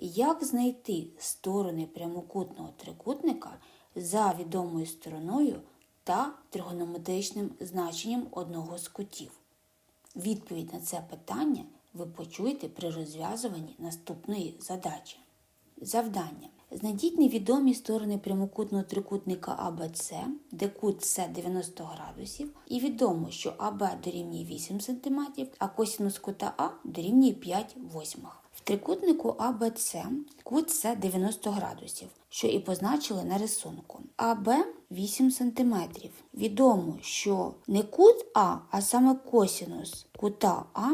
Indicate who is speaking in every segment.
Speaker 1: Як знайти сторони прямокутного трикутника за відомою стороною та тригонометричним значенням одного з кутів? Відповідь на це питання ви почуєте при розв'язуванні наступної задачі. Завдання. Знайдіть невідомі сторони прямокутного трикутника АБЦ, де кут С 90 градусів, і відомо, що АБ дорівнює 8 см, а косинус кута А дорівнює 5 восьмих. Трикутнику АБЦ кут С 90 градусів, що і позначили на рисунку. АБ 8 см. Відомо, що не кут А, а саме косинус кута А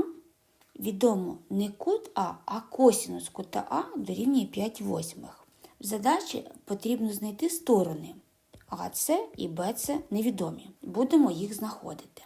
Speaker 1: Відомо не кут А, а косинус кута А дорівнює 5 восьмих. В задачі потрібно знайти сторони. АС і БЦ невідомі. Будемо їх знаходити.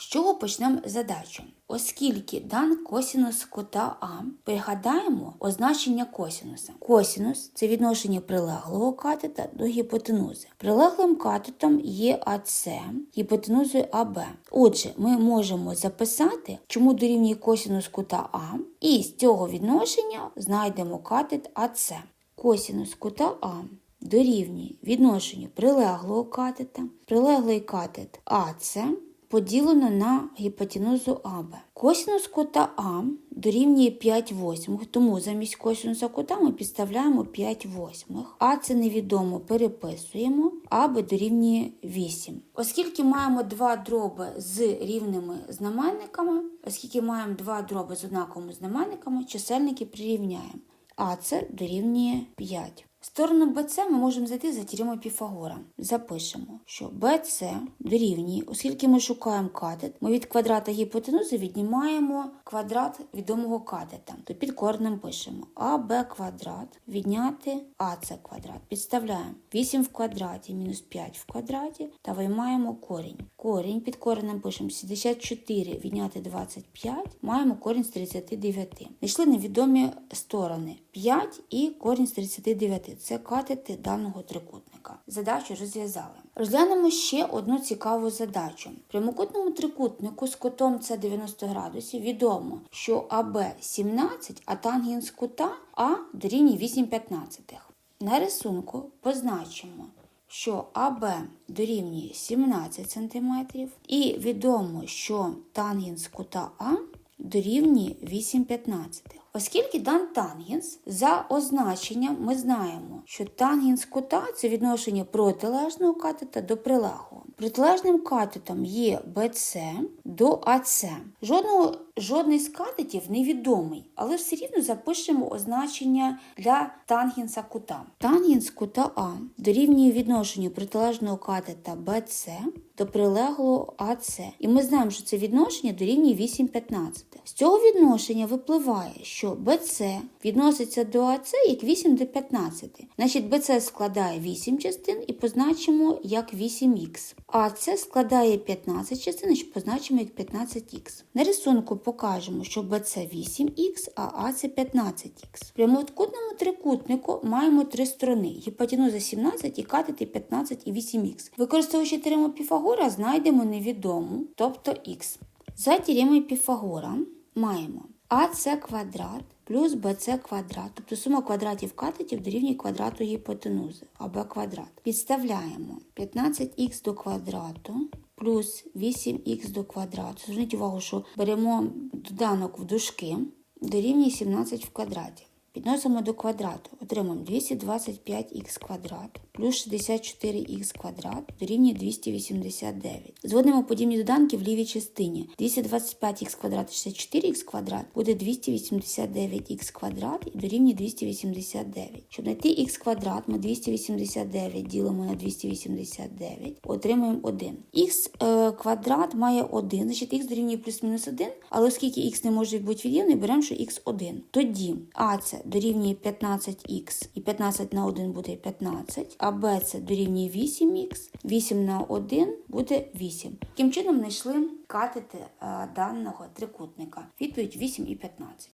Speaker 1: З чого почнемо задачу? Оскільки дан косинус кута А, пригадаємо означення косинуса. Косинус це відношення прилеглого катета до гіпотенузи. Прилеглим катетом є АС, гіпотенузою АБ. Отже, ми можемо записати, чому дорівнює косинус кута А, і з цього відношення знайдемо катет АС. Косинус кута А дорівнює відношенню прилеглого катета, прилеглий катет АС поділено на гіпотенузу АБ. Косинус кута А дорівнює 5 восьмих, тому замість косинуса кута ми підставляємо 5 восьмих. А це невідомо переписуємо, АБ дорівнює 8. Оскільки маємо два дроби з рівними знаменниками, оскільки маємо два дроби з однаковими знаменниками, чисельники прирівняємо. А це дорівнює 5. Сторону BC ми можемо знайти за теоремою Піфагора. Запишемо, що BC дорівнює, оскільки ми шукаємо катет, ми від квадрата гіпотенузи віднімаємо квадрат відомого катета. То під коренем пишемо АБ квадрат відняти АС квадрат. Підставляємо 8 в квадраті мінус 5 в квадраті та виймаємо корінь. Корінь під коренем пишемо 74 відняти 25, маємо корінь з 39. Знайшли невідомі сторони 5 і корінь з 39. Це катети даного трикутника. Задачу розв'язали. Розглянемо ще одну цікаву задачу. Прямокутному трикутнику з кутом С 90 градусів відомо, що АБ 17, а тангенс кута А дорівнює 8 п'ятнадцятих. На рисунку позначимо що АБ дорівнює 17 см, і відомо, що тангенс кута А дорівнює 8 15. Оскільки дан тангенс, за означенням ми знаємо, що тангенс кута це відношення протилежного катета до прилеглого. Протилежним катетом є BC до AC. Жодного, жодний з катетів невідомий, але все рівно запишемо означення для тангенса кута. Тангенс кута А дорівнює відношенню протилежного катета BC до прилеглого АС. І ми знаємо, що це відношення дорівнює 8 15. З цього відношення випливає, що BC відноситься до АС як 8 до 15. Значить, BC складає 8 частин і позначимо як 8х. А це складає 15 частин, що позначимо як 15х. На рисунку покажемо, що BC 8х, а А це 15х. В прямокутному трикутнику маємо три сторони: гіпотенуза 17 і катети 15 і 8х. Використовуючи теорему Піфагора, знайдемо невідому, тобто х. За теоремою Піфагора маємо АС квадрат плюс БЦ квадрат, тобто сума квадратів катетів дорівнює квадрату гіпотенузи, АБ квадрат. Підставляємо 15х до квадрату плюс 8х до квадрату. Зверніть увагу, що беремо доданок в дужки, дорівнює 17 в квадраті. Підносимо до квадрату, отримаємо 225х квадрат плюс 64х квадрат дорівнює 289. Зводимо подібні доданки в лівій частині. 225х квадрат і 64х квадрат буде 289х квадрат і дорівнює 289. Щоб знайти х квадрат, ми 289 ділимо на 289, отримаємо 1. х е, квадрат має 1, значить х дорівнює плюс-мінус 1, але оскільки х не може бути від'ємний, беремо, що х 1. Тоді а це дорівнює 15х і 15 на 1 буде 15, а b це дорівнює 8х, 8 на 1 буде 8. Таким чином знайшли катети е, даного трикутника. Відповідь 8 і 15.